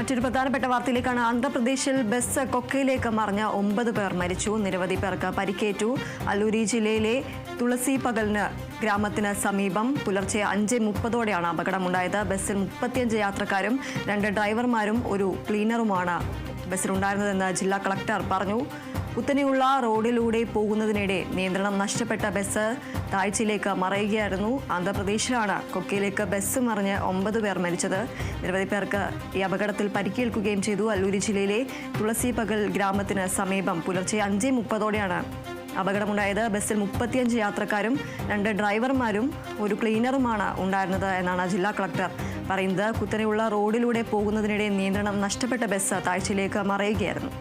മറ്റൊരു പ്രധാനപ്പെട്ട വാർത്തയിലേക്കാണ്. ആന്ധ്രാപ്രദേശിൽ ബസ് കൊക്കയിലേക്ക് മറിഞ്ഞ ഒമ്പത് പേർ മരിച്ചു. നിരവധി പേർക്ക് പരിക്കേറ്റു. അല്ലൂരി ജില്ലയിലെ തുളസി പകലിന് ഗ്രാമത്തിന് സമീപം പുലർച്ചെ അഞ്ച് മുപ്പതോടെയാണ് അപകടമുണ്ടായത്. ബസ്സിൽ മുപ്പത്തിയഞ്ച് യാത്രക്കാരും രണ്ട് ഡ്രൈവർമാരും ഒരു ക്ലീനറുമാണ് ബസ്സിലുണ്ടായിരുന്നതെന്ന് ജില്ലാ കളക്ടർ പറഞ്ഞു. കുത്തനെയുള്ള റോഡിലൂടെ പോകുന്നതിനിടെ നിയന്ത്രണം നഷ്ടപ്പെട്ട ബസ് താഴ്ചയിലേക്ക് മറയുകയായിരുന്നു. ആന്ധ്രാപ്രദേശിലാണ് കൊക്കയിലേക്ക് ബസ് മറിഞ്ഞ് ഒമ്പത് പേർ മരിച്ചത്. നിരവധി പേർക്ക് ഈ അപകടത്തിൽ പരിക്കേൽക്കുകയും ചെയ്തു. അല്ലൂരി ജില്ലയിലെ തുളസി പകൽ ഗ്രാമത്തിന് സമീപം പുലർച്ചെ അഞ്ച് മുപ്പതോടെയാണ് അപകടമുണ്ടായത്. ബസ്സിൽ മുപ്പത്തിയഞ്ച് യാത്രക്കാരും രണ്ട് ഡ്രൈവർമാരും ഒരു ക്ലീനറുമാണ് ഉണ്ടായിരുന്നത് എന്നാണ് ജില്ലാ കളക്ടർ പറയുന്നത് കുത്തനെയുള്ള റോഡിലൂടെ പോകുന്നതിനിടെ നിയന്ത്രണം നഷ്ടപ്പെട്ട ബസ് താഴ്ചയിലേക്ക് മറയുകയായിരുന്നു.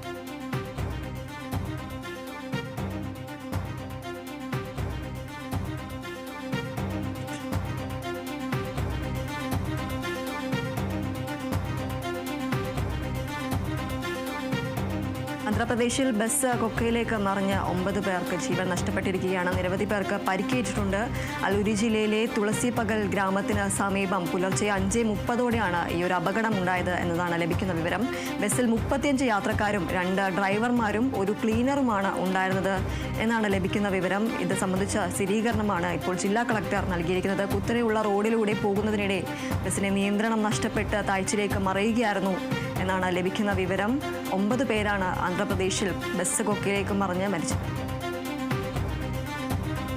ആന്ധ്രാപ്രദേശിൽ ബസ് കൊക്കയിലേക്ക് മറിഞ്ഞ് ഒമ്പത് പേർക്ക് ജീവൻ നഷ്ടപ്പെട്ടിരിക്കുകയാണ്. നിരവധി പേർക്ക് പരിക്കേറ്റിട്ടുണ്ട്. അലൂരി ജില്ലയിലെ തുളസി പകൽ ഗ്രാമത്തിന് സമീപം പുലർച്ചെ അഞ്ച് മുപ്പതോടെയാണ് ഈ ഒരു അപകടം ഉണ്ടായത് എന്നതാണ് ലഭിക്കുന്ന വിവരം. ബസ്സിൽ മുപ്പത്തിയഞ്ച് യാത്രക്കാരും രണ്ട് ഡ്രൈവർമാരും ഒരു ക്ലീനറുമാണ് ഉണ്ടായിരുന്നത് എന്നാണ് ലഭിക്കുന്ന വിവരം. ഇത് സംബന്ധിച്ച സ്ഥിരീകരണമാണ് ഇപ്പോൾ ജില്ലാ കളക്ടർ നൽകിയിരിക്കുന്നത്. കുത്തനെയുള്ള റോഡിലൂടെ പോകുന്നതിനിടെ ബസ്സിനെ നിയന്ത്രണം നഷ്ടപ്പെട്ട് താഴ്ചയിലേക്ക് മറയുകയായിരുന്നു. എന്നാണ് ലഭിക്കുന്ന വിവരം. ഒമ്പത് പേരാണ് ആന്ധ്രാപ്രദേശിൽ ബസ് കൊക്കിലേക്ക് മറിഞ്ഞ് മരിച്ചത്.